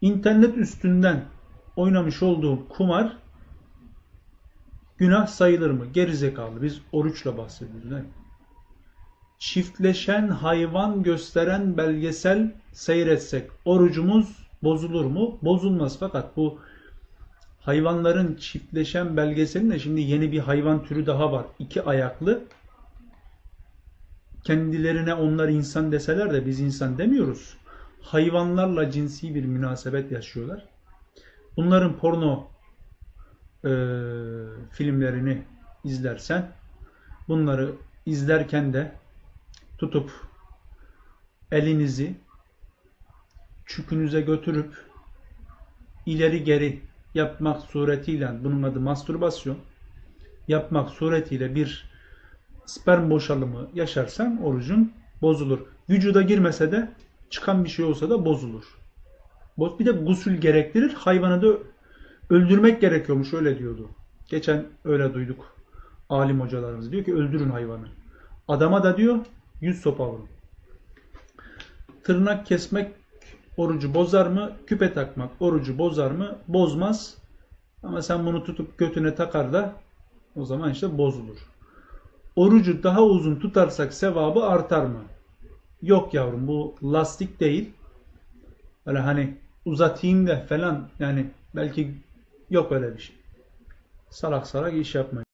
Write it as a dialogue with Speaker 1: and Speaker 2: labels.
Speaker 1: internet üstünden oynamış olduğum kumar günah sayılır mı? Gerizekalı. Biz oruçla bahsediyoruz. değil mi? Çiftleşen hayvan gösteren belgesel seyretsek orucumuz bozulur mu? Bozulmaz fakat bu hayvanların çiftleşen belgeselinde şimdi yeni bir hayvan türü daha var. İki ayaklı. Kendilerine onlar insan deseler de biz insan demiyoruz. Hayvanlarla cinsi bir münasebet yaşıyorlar. Bunların porno e, filmlerini izlersen bunları izlerken de tutup elinizi çükünüze götürüp ileri geri yapmak suretiyle bunun adı mastürbasyon yapmak suretiyle bir sperm boşalımı yaşarsan orucun bozulur. Vücuda girmese de çıkan bir şey olsa da bozulur. Boz- Bir de gusül gerektirir. Hayvanı da öldürmek gerekiyormuş öyle diyordu. Geçen öyle duyduk. Alim hocalarımız diyor ki öldürün hayvanı. Adama da diyor yüz sopa vurun. Tırnak kesmek orucu bozar mı? Küpe takmak orucu bozar mı? Bozmaz. Ama sen bunu tutup götüne takar da o zaman işte bozulur. Orucu daha uzun tutarsak sevabı artar mı? Yok yavrum bu lastik değil. Öyle hani uzatayım da falan yani belki yok öyle bir şey. Salak salak iş yapmayın.